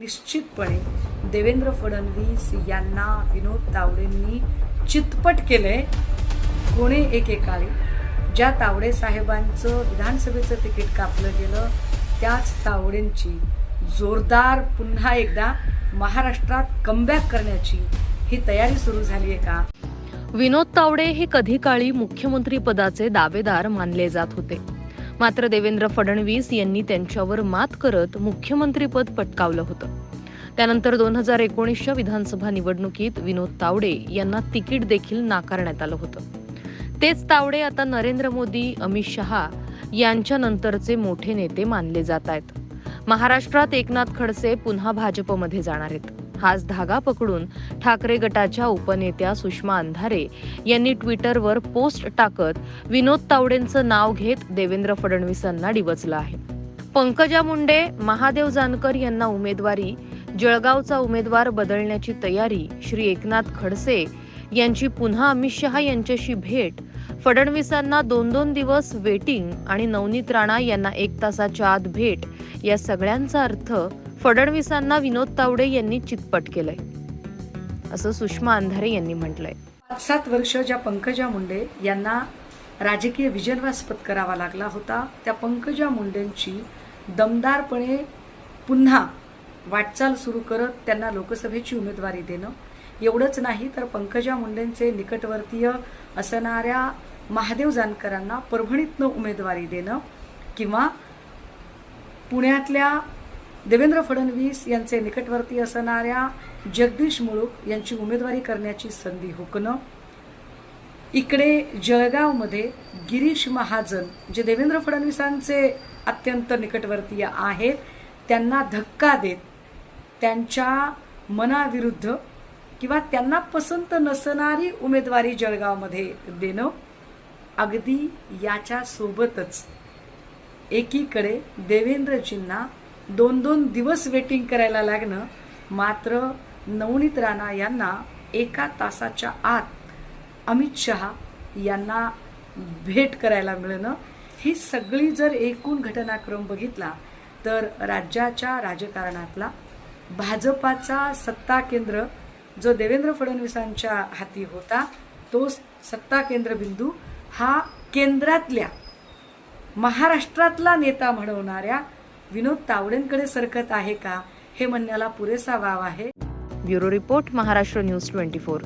निश्चितपणे देवेंद्र फडणवीस यांना विनोद तावडेंनी चितपट केलंय कोणे एकेकाळी ज्या तावडे साहेबांचं विधानसभेचं तिकीट कापलं गेलं त्याच तावडेंची जोरदार पुन्हा एकदा महाराष्ट्रात कमबॅक करण्याची ही तयारी सुरू झाली आहे का? विनोद तावडे हे कधी काळी मुख्यमंत्री पदाचे दावेदार मानले जात होते. मात्र देवेंद्र फडणवीस यांनी त्यांच्यावर मात करत मुख्यमंत्रीपद पटकावलं होतं. त्यानंतर दोन हजार एकोणीसच्या विधानसभा निवडणुकीत विनोद तावडे यांना तिकीट देखील नाकारण्यात आलं होतं. तेच तावडे आता नरेंद्र मोदी अमित शहा यांच्या नंतरचे मोठे नेते मानले जात आहेत. महाराष्ट्रात एकनाथ खडसे पुन्हा भाजपमध्ये जाणार आहेत. हाच धागा पकडून ठाकरे गटाच्या उपनेत्या सुषमा अंधारे यांनी ट्विटरवर पोस्ट टाकत विनोद तावडेंचं नाव घेत देवेंद्र फडणवीसांना डिवचलं आहे. पंकजा मुंडे महादेव जानकर यांना उमेदवारी जळगावचा उमेदवार बदलण्याची तयारी श्री एकनाथ खडसे यांची पुन्हा अमित शहा यांच्याशी भेट फडणवीसांना दोन दोन दिवस वेटिंग आणि नवनीत राणा यांना एक तासाच्या आत भेट या सगळ्यांचा अर्थ फडणवीसांना विनोद तावडे यांनी चितपट केलंय. असं सुषमा अंधारे यांनी म्हटलंय. पाच सात वर्ष ज्या पंकजा मुंडे यांना राजकीय विजनवास पत्करावा लागला होता त्या पंकजा मुंडेंची दमदारपणे पुन्हा वाटचाल सुरू करत त्यांना लोकसभेची उमेदवारी देणं. एवढंच नाही तर पंकजा मुंडेंचे निकटवर्तीय असणाऱ्या महादेव जानकरांना परभणीतनं उमेदवारी देणं किंवा पुण्यातल्या देवेंद्र फडणवीस यांचे निकटवर्ती असणाऱ्या जगदीश मुळूक यांची उमेदवारी करण्याची संधी हुकणं. इकडे जळगावमध्ये गिरीश महाजन जे देवेंद्र फडणवीसांचे अत्यंत निकटवर्तीय आहेत त्यांना धक्का देत त्यांच्या मनाविरुद्ध किंवा त्यांना पसंत नसणारी उमेदवारी जळगावमध्ये देणं अगदी याच्यासोबतच. एकीकडे देवेंद्रजींना दोन दोन दिवस वेटिंग करायला लागणं मात्र नवनीत राणा यांना एका तासाच्या आत अमित शहा यांना भेट करायला मिळणं. ही सगळी जर एकूण घटनाक्रम बघितला तर राज्याच्या राजकारणातला भाजपाचा सत्ता केंद्र जो देवेंद्र फडणवीसांच्या हाती होता तो सत्ता केंद्र बिंदू हा केंद्रातल्या महाराष्ट्रातला नेता म्हणवणाऱ्या विनोद तावडेंकडे सरकत आहे का? हे म्हणण्याला पुरेसा वाव आहे. Bureau report Maharashtra news twenty four.